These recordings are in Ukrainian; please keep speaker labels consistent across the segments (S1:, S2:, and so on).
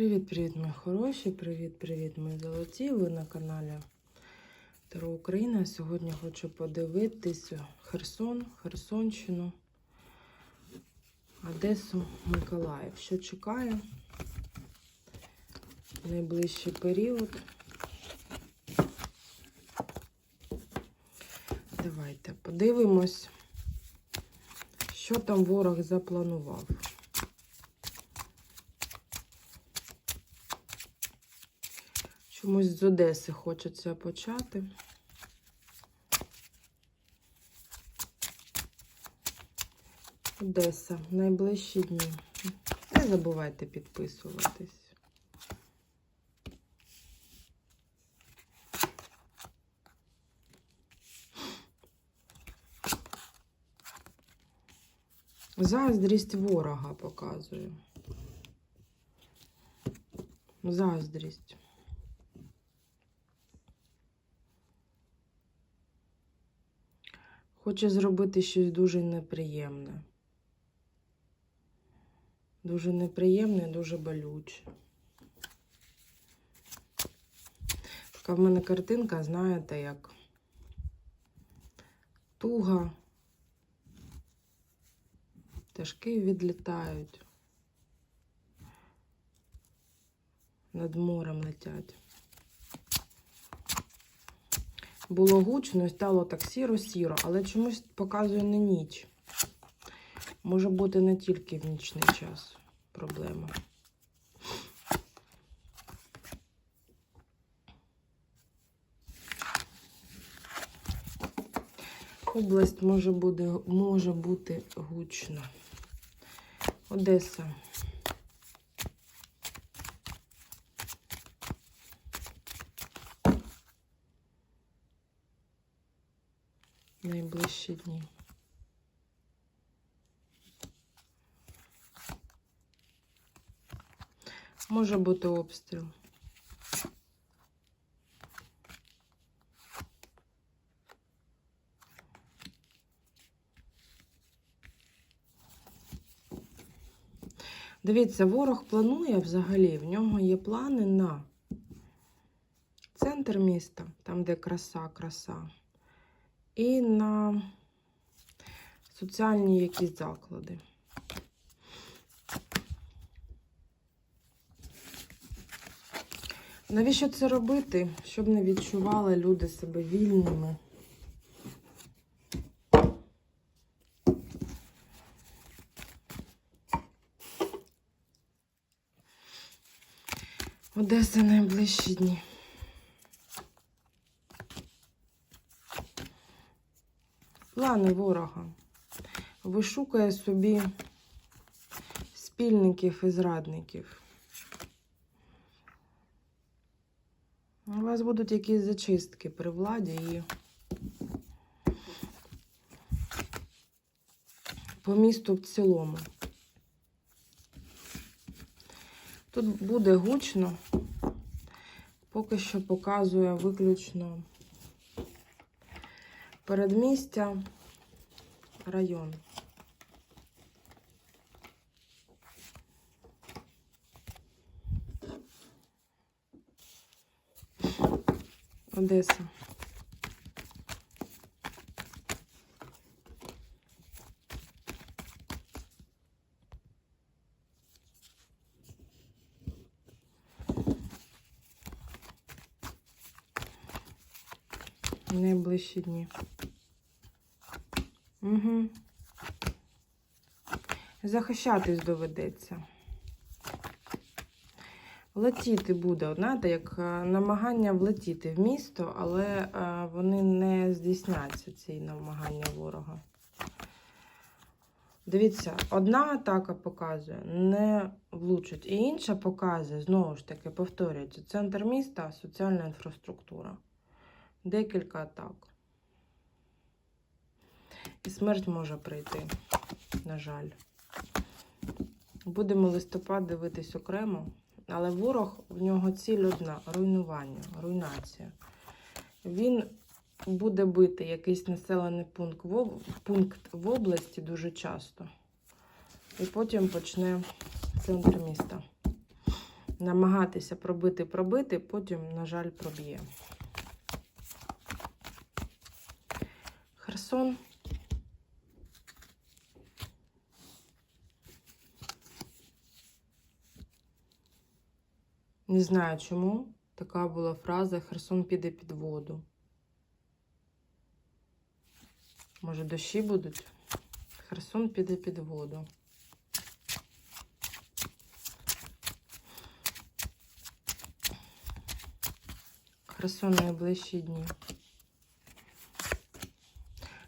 S1: Привіт-привіт, мої хороші! Привіт-привіт, мої золоті! Ви на каналі Таро Україна. Сьогодні хочу подивитися Херсон, Херсонщину, Одесу, Миколаїв. Що чекає в найближчий період? Давайте подивимось, що там ворог запланував. Чомусь з Одеси хочеться почати. Одеса, найближчі дні. Не забувайте підписуватись. Заздрість ворога показую. Заздрість. Хоче зробити щось дуже неприємне. Дуже неприємне, дуже болюче. Така в мене картинка, знаєте, як туга, пташки відлітають, над морем летять. Було гучно і стало так сіро-сіро, але чомусь показує не ніч. Може бути не тільки в нічний час проблема. Область може бути, може бути гучна. Одеса. Найближчі дні. Може бути обстріл. Дивіться, ворог планує взагалі, в нього є плани на центр міста, там, де краса, краса, і на соціальні якісь заклади. Навіщо це робити? Щоб не відчували люди себе вільними. Одеса найближчі дні. Плани ворога. Вишукає собі спільників і зрадників. У вас будуть якісь зачистки при владі і по місту в цілому. Тут буде гучно, поки що показує виключно передмістя, район. Одеса. Найближчі дні. Угу. Захищатись доведеться. Летіти буде, знаєте, як е, намагання влетіти в місто, але е, вони не здійсняться, ці намагання ворога. Дивіться, одна атака показує, не влучить, і інша показує, знову ж таки, повторюється, центр міста, соціальна інфраструктура. Декілька атак. І смерть може прийти, на жаль. Будемо листопад дивитись окремо. Але ворог в нього ціль одна руйнування, руйнація. Він буде бити якийсь населений пункт в, пункт в області дуже часто. І потім почне центр міста намагатися пробити, пробити, потім, на жаль, проб'є. Херсон. Не знаю чому. Така була фраза Херсон піде під воду. Може, дощі будуть? Херсон піде під воду. Херсон найближчі дні.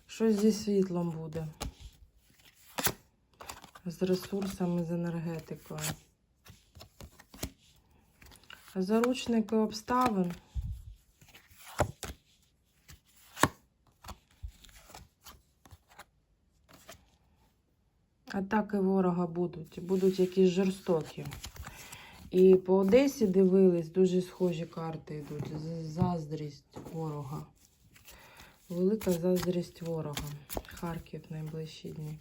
S1: Щось зі світлом буде. З ресурсами, з енергетикою. Заручники обставин. Атаки ворога будуть, будуть якісь жорстокі. І по Одесі дивились, дуже схожі карти йдуть. Заздрість ворога. Велика заздрість ворога. Харків найближчі дні.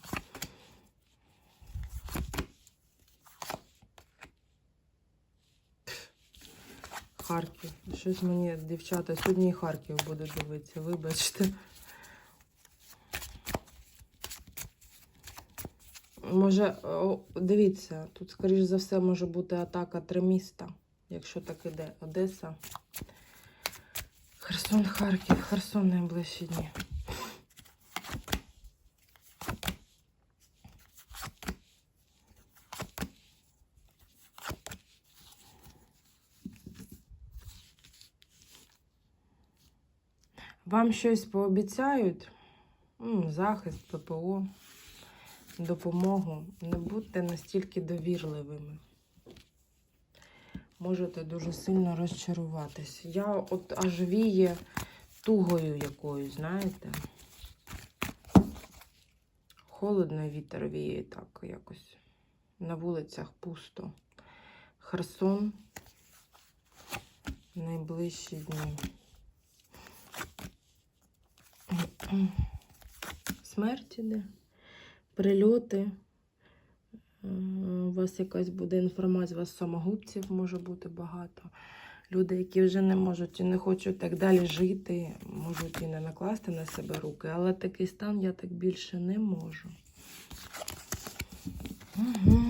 S1: Харків. Щось мені, дівчата, сьогодні і Харків буду дивитися, вибачте. Може, о, дивіться, тут, скоріш за все, може бути атака три міста, якщо так іде. Одеса, Херсон, Харків, Херсон найближчі дні. Вам щось пообіцяють? Захист, ППО, допомогу. Не будьте настільки довірливими. Можете дуже сильно розчаруватись. Я от аж віє тугою якоюсь, знаєте? Холодно вітер віє так якось. На вулицях пусто. Херсон. Найближчі дні. Смерть іде, прильоти. Е, У вас якась буде інформація, у вас самогубців може бути багато. Люди, які вже не можуть і не хочуть так далі жити, можуть і не накласти на себе руки, але такий стан я так більше не можу. Угу.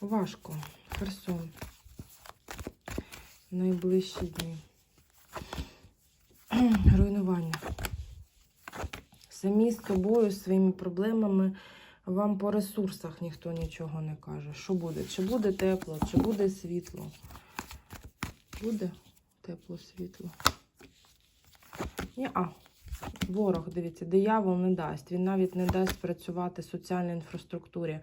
S1: Важко. Херсон. Найближчі дні. Руйнування. Самі з собою, своїми проблемами, вам по ресурсах ніхто нічого не каже. Що буде? Чи буде тепло, чи буде світло? Буде тепло, світло. Ні, а. Ворог, дивіться, диявол не дасть. Він навіть не дасть працювати соціальній інфраструктурі.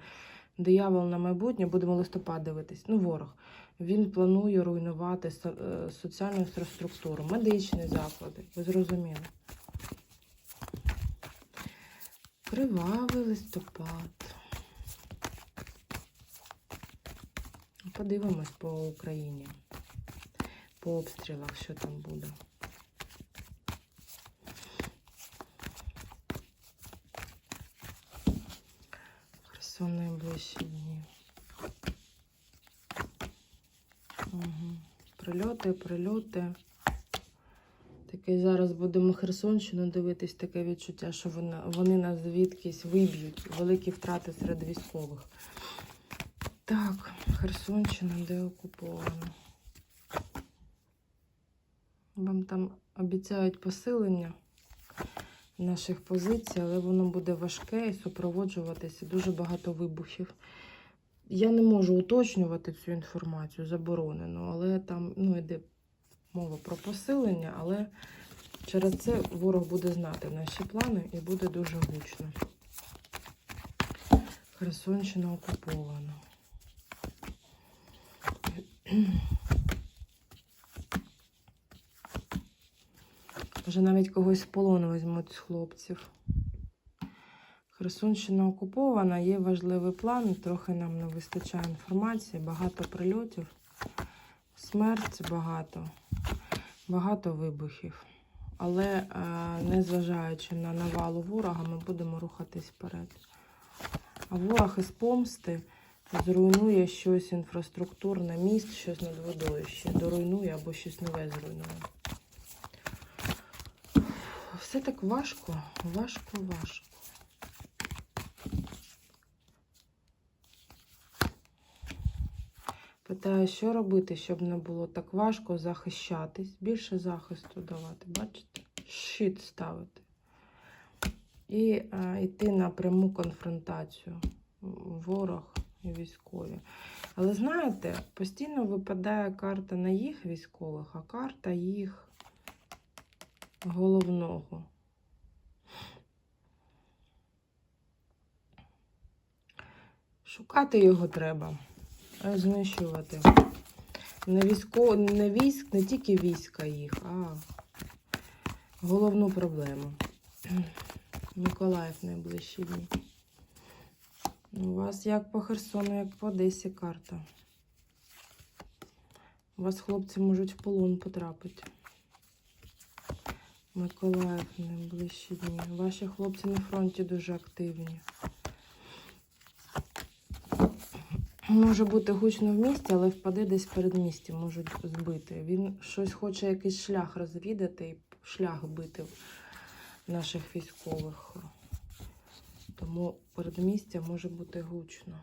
S1: Диявол на майбутнє, будемо листопад дивитись. Ну, ворог. Він планує руйнувати е, соціальну інфраструктуру, медичні заклади. Ви зрозуміли? Кривавий листопад. Подивимось по Україні. По обстрілах, що там буде. Херсон найближчі дні. Угу. Прильоти, прильоти. Такий зараз будемо Херсонщину дивитись, таке відчуття, що вони, вони нас звідкись виб'ють. Великі втрати серед військових. Так, Херсонщина де окупована. Вам там обіцяють посилення наших позицій, але воно буде важке і супроводжуватися дуже багато вибухів. Я не можу уточнювати цю інформацію, заборонено, але там ну, йде мова про посилення, але через це ворог буде знати наші плани і буде дуже гучно. Херсонщина окупована. Вже навіть когось в полон візьмуть з хлопців. Херсонщина окупована, є важливий план, трохи нам не вистачає інформації, багато прильотів, смерть багато, багато вибухів. Але е, незважаючи на навалу ворога, ми будемо рухатись вперед. А ворог із помсти зруйнує щось інфраструктурне, міст, щось над водою ще доруйнує або щось нове зруйнує. Все так важко, важко, важко. Питаю, що робити, щоб не було так важко захищатись, більше захисту давати, бачите? Щит ставити. І е, йти на пряму конфронтацію. Ворог і військові. Але знаєте, постійно випадає карта на їх військових, а карта їх головного. Шукати його треба, а знищувати. Не, військо... не військ, не тільки війська їх, а головну проблему. Миколаїв найближчі дні. У вас як по Херсону, як по Одесі карта. У вас хлопці можуть в полон потрапити. Миколаїв найближчі дні. Ваші хлопці на фронті дуже активні. Може бути гучно в місті, але впаде десь перед містом, можуть збити. Він щось хоче якийсь шлях розвідати і шлях бити наших військових. Тому передмістя може бути гучно.